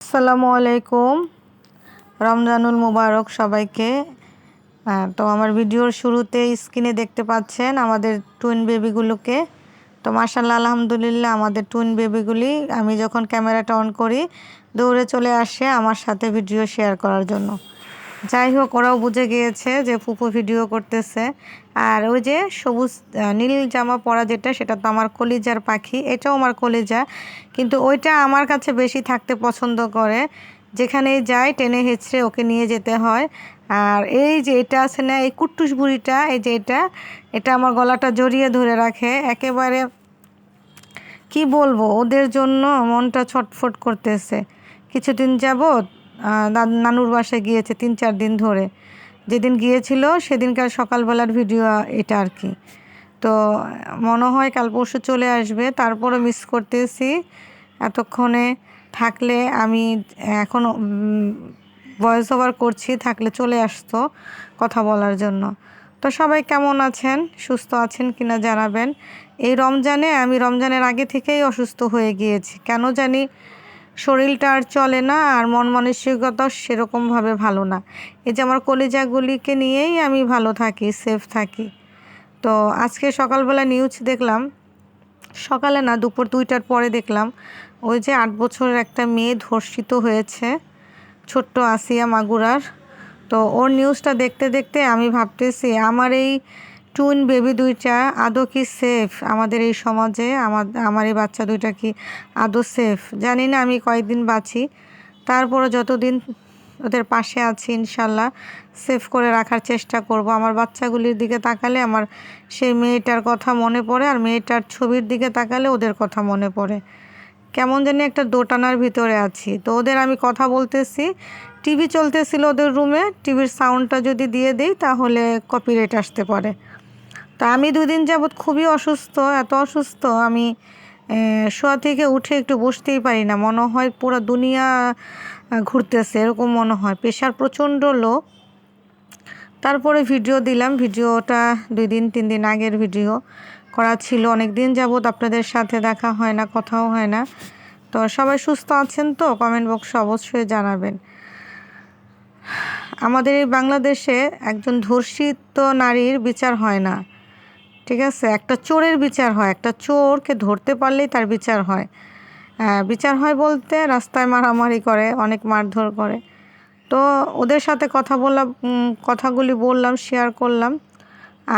আসসালামু আলাইকুম। রমজানুল মুবারক সবাইকে। হ্যাঁ, তো আমার ভিডিওর শুরুতে স্ক্রিনে দেখতে পাচ্ছেন আমাদের টুইন বেবিগুলোকে তো মার্শাল্লাহ আলহামদুলিল্লাহ আমাদের টুইন বেবিগুলি আমি যখন ক্যামেরাটা অন করি দৌড়ে চলে আসে আমার সাথে ভিডিও শেয়ার করার জন্য। যাই হোক ওরাও বুঝে গিয়েছে যে ফুপু ভিডিও করতেছে। আর ওই যে সবুজ নীল জামা পরা যেটা, সেটা তো আমার কলিজার পাখি, এটাও আমার কলিজা। কিন্তু ওইটা আমার কাছে বেশি থাকতে পছন্দ করে। যেখানেই যায় টেনে হেঁচড়ে ওকে নিয়ে যেতে হয়। আর এই যে এটা আছে না, এই কুট্টুস বুড়িটা, এই যে এটা এটা আমার গলাটা জড়িয়ে ধরে রাখে। একেবারে কি বলব, ওদের জন্য মনটা ছটফট করতেছে। কিছুদিন দাদ- নানুর বাসায় গিয়েছে তিন, চার দিন ধরে। যেদিন গিয়েছিল সেদিনকার সকালবেলার ভিডিও এটা আর কি। তো মনে হয় কাল পরশু চলে আসবে। তারপরে মিস করতেছি। এতক্ষণে থাকলে আমি এখন ভয়েস ওভার করছি, থাকলে চলে আসতো কথা বলার জন্য। তো সবাই কেমন আছেন? সুস্থ আছেন কিনা জানাবেন। এই রমজানে, আমি রমজানের আগে থেকেই অসুস্থ হয়ে গিয়েছি। কেন জানি শরীরটা আর চলে না, আর মন মানসিকতাও সেরকমভাবে ভালো না। এই যে আমার কলিজাগুলিকে নিয়েই আমি ভালো থাকি সেফ থাকি। তো আজকে সকালবেলা নিউজ দেখলাম, সকালে না, দুপুর দুইটার পরে দেখলাম, ওই যে আট বছরের একটা মেয়ে ধর্ষিত হয়েছে, ছোট্ট আসিয়া মাগুরার। তো ওর নিউজটা দেখতে দেখতে আমি ভাবতেছি, আমার এই টুইন বেবি দুইটা, আদৌ কি সেফ? আমাদের এই সমাজে, আমার আমার এই বাচ্চা দুইটা কি আদৌ সেফ? জানি না, আমি কয়েকদিন বাঁচি। তারপরে যতদিন ওদের পাশে আছি, ইনশাল্লাহ সেভ করে রাখার চেষ্টা করব। আমার বাচ্চাগুলির দিকে তাকালে আমার সেই মেয়েটার কথা মনে পড়ে, আর মেয়েটার ছবির দিকে তাকালে ওদের কথা মনে পড়ে। কেমন জানি একটা দোটানার ভিতরে আছি। তো ওদের আমি কথা বলতেছি, টিভি চলতেছিল ওদের রুমে, টিভির সাউন্ডটা যদি দিয়ে দিই, তাহলে কপিরাইট আসতে পারে। তা আমি দুদিন যাবৎ খুবই অসুস্থ, এত অসুস্থ, আমি শোয়া থেকে উঠে একটু বসতেই পারি না। মনে হয় পুরো দুনিয়া ঘুরতেছে, এরকম মনে হয়। প্রেশার প্রচণ্ড লো তারপরে ভিডিও দিলাম। ভিডিওটা দুই দিন, তিন দিন আগের ভিডিও করা ছিল। অনেক দিন যাবৎ আপনাদের সাথে দেখা হয় না, কথাও হয় না। তো সবাই সুস্থ আছেন তো? কমেন্ট বক্সে অবশ্যই জানাবেন। আমাদের এই বাংলাদেশে একজন ধর্ষিত নারীর বিচার হয় না। ঠিক আছে? একটা চোরের বিচার হয়। একটা চোরকে ধরতে পারলেই তার বিচার হয়। বিচার হয় বলতে রাস্তায় মারামারি করে, অনেক মারধর করে। তো ওদের সাথে কথা বললাম কথাগুলি বললাম শেয়ার করলাম।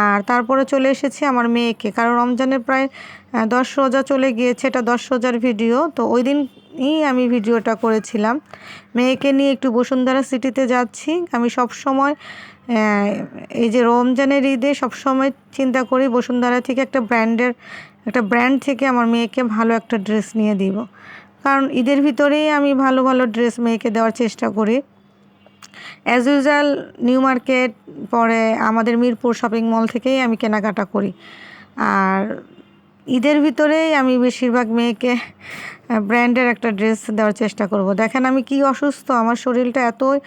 আর তারপরে চলে এসেছি আমার মেয়েকে। কারণ রমজানের প্রায় দশ রোজা চলে গিয়েছে। এটা দশ রোজার ভিডিও তো ওই দিনই আমি ভিডিওটা করেছিলাম। মেয়েকে নিয়ে একটু বসুন্ধরা সিটিতে যাচ্ছি। আমি সব সময় এই যে রমজানের ঈদে সবসময় চিন্তা করি বসুন্ধরা থেকে একটা ব্র্যান্ডের, একটা ব্র্যান্ড থেকে আমার মেয়েকে ভালো একটা ড্রেস নিয়ে দিব। কারণ ঈদের ভিতরেই আমি ভালো ভালো ড্রেস মেয়েকে দেওয়ার চেষ্টা করি। অ্যাজ ইউজুয়াল নিউ মার্কেট পরে আমাদের মিরপুর শপিং মল থেকেই আমি কেনাকাটা করি। আর ঈদের ভিতরেই আমি বেশিরভাগ মেয়েকে ব্র্যান্ডের একটা ড্রেস দেওয়ার চেষ্টা করব। দেখেন আমি কি অসুস্থ, আমার শরীরটা এতই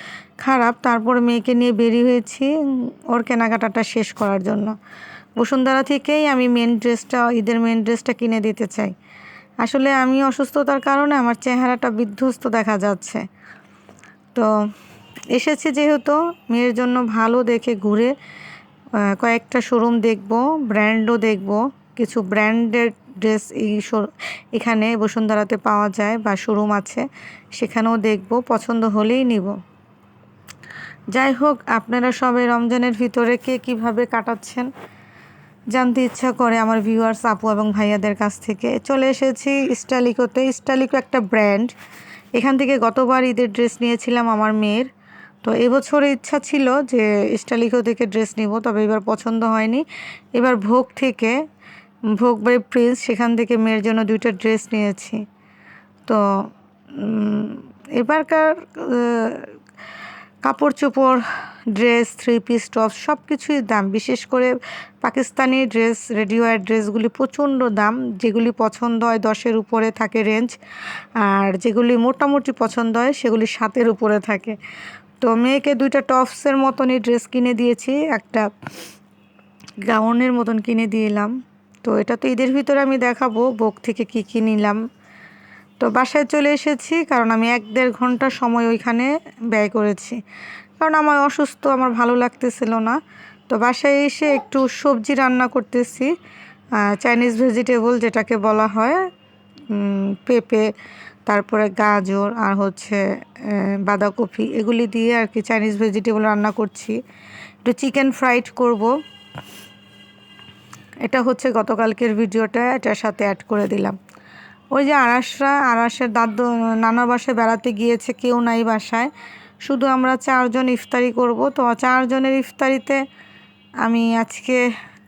খারাপ, তারপর মেয়েকে নিয়ে বেরিয়ে হয়েছি ওর কেনাকাটাটা শেষ করার জন্য। বসুন্ধরা থেকেই আমি মেন ড্রেসটা ঈদের মেন ড্রেসটা কিনে দিতে চাই। আসলে আমি অসুস্থতার কারণে আমার চেহারাটা বিধ্বস্ত দেখা যাচ্ছে। তো এসেছি যেহেতু, মেয়ের জন্য ভালো দেখে ঘুরে কয়েকটা শোরুম দেখব ব্র্যান্ডও দেখব। কিছু ব্র্যান্ডের ড্রেস এই এখানে বসুন্ধরাতে পাওয়া যায় বা শোরুম আছে, সেখানেও দেখব, পছন্দ হলেই নিব। যাই হোক, আপনারা সবাই রমজানের ভিতরে কে কীভাবে কাটাচ্ছেন, জানতে ইচ্ছা করে আমার ভিউয়ার্স আপু এবং ভাইয়াদের কাছ থেকে। চলে এসেছি স্টালিকোতে স্টালিকো একটা ব্র্যান্ড এখান থেকে গতবার ঈদের ড্রেস নিয়েছিলাম আমার মেয়ের। তো এবছরে ইচ্ছা ছিল যে স্টালিকো থেকে ড্রেস নিব, তবে এবার পছন্দ হয়নি। এবার ভোগ থেকে ভোগ বাই প্রিন্স সেখান থেকে মেয়ের জন্য দুইটা ড্রেস নিয়েছি। তো এবারকার কাপড় চোপড় ড্রেস থ্রি পিস টপ সব কিছুই দাম। বিশেষ করে পাকিস্তানি ড্রেস রেডিওয়ার ড্রেসগুলি প্রচণ্ড দাম, যেগুলি পছন্দ হয় দশের উপরে থাকে রেঞ্জ আর যেগুলি মোটামুটি পছন্দ হয় সেগুলি সাতের উপরে থাকে। তো, মেয়েকে দুইটা টপসের মতনই ড্রেস কিনে দিয়েছি, একটা গাউনের মতন কিনে দিলাম তো এটা তো ঈদের ভিতরে আমি দেখাবো বুক থেকে কী কী নিলাম। তো বাসায় চলে এসেছি, কারণ আমি এক দেড় ঘণ্টা সময় ওইখানে ব্যয় করেছি। কারণ আমার অসুস্থ, আমার ভালো লাগতেছিল না। তো বাসায় এসে একটু সবজি রান্না করতেছি চাইনিজ ভেজিটেবল যেটাকে বলা হয় পেঁপে, তারপরে গাজর আর হচ্ছে বাঁধাকপি, এগুলি দিয়ে আর কি চাইনিজ ভেজিটেবল রান্না করছি। একটু চিকেন ফ্রাইড করব। এটা হচ্ছে গতকালকের ভিডিওটা, এটার সাথে অ্যাড করে দিলাম। ওই যে আরাসরা আরাসের দাদু, নানা বাসায় বেড়াতে গিয়েছে, কেউ নাই বাসায়। শুধু আমরা চারজন ইফতারি করব। তো চারজনের ইফতারিতে আমি আজকে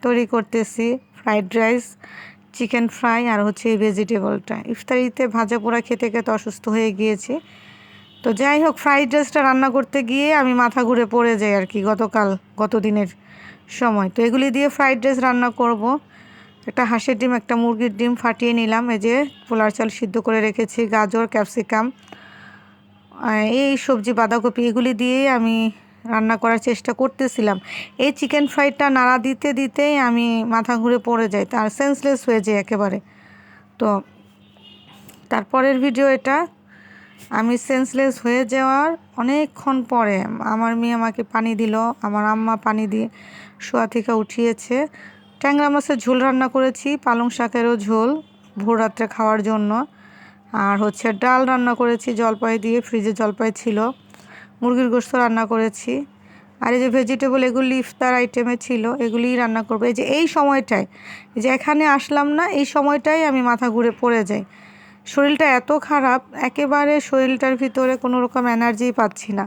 তৈরি করতেছি ফ্রাইড রাইস, চিকেন ফ্রাই আর হচ্ছে এই ভেজিটেবলটা ইফতারিতে ভাজা পোড়া খেতে খেতে অসুস্থ হয়ে গিয়েছি। তো যাই হোক ফ্রাইড রাইসটা রান্না করতে গিয়ে আমি মাথা ঘুরে পড়ে যাই আর কি গতকাল গত দিনের সময়। তো এগুলি দিয়ে ফ্রাইড রাইস রান্না করব। একটা হাঁসের ডিম, একটা মুরগির ডিম ফাটিয়ে নিলাম। এই যে পোলার চাল সিদ্ধ করে রেখেছি, গাজর, ক্যাপসিকাম এই সবজি, বাঁধাকপি, এগুলি দিয়েই আমি রান্না করার চেষ্টা করতেছিলাম। এই চিকেন ফ্রাইডটা নাড়া দিতে দিতেই আমি মাথা ঘুরে পড়ে যাই, তার সেন্সলেস হয়ে যায় একেবারে। তো তারপরের ভিডিও এটা আমি সেন্সলেস হয়ে যাওয়ার অনেকক্ষণ পরে আমার মেয়ে আমাকে পানি দিল, আমার আম্মা পানি দিয়ে শোয়া থেকে উঠিয়েছে। ট্যাংরা মাছের ঝোল রান্না করেছি, পালং শাকেরও ঝোল ভোর রাত্রে খাওয়ার জন্য। আর হচ্ছে ডাল রান্না করেছি, জলপাই দিয়ে ফ্রিজে জলপাই ছিল। মুরগির গোস্ত রান্না করেছি। আর এই যে ভেজিটেবল এগুলি ইফতার আইটেমে ছিল, এগুলিই রান্না করব। এই যে এই সময়টায় যে এখানে আসলাম না, এই সময়টাই আমি মাথা ঘুরে পড়ে যাই। শরীরটা এত খারাপ একেবারে শরীরটার ভিতরে কোনো রকম এনার্জি পাচ্ছি না।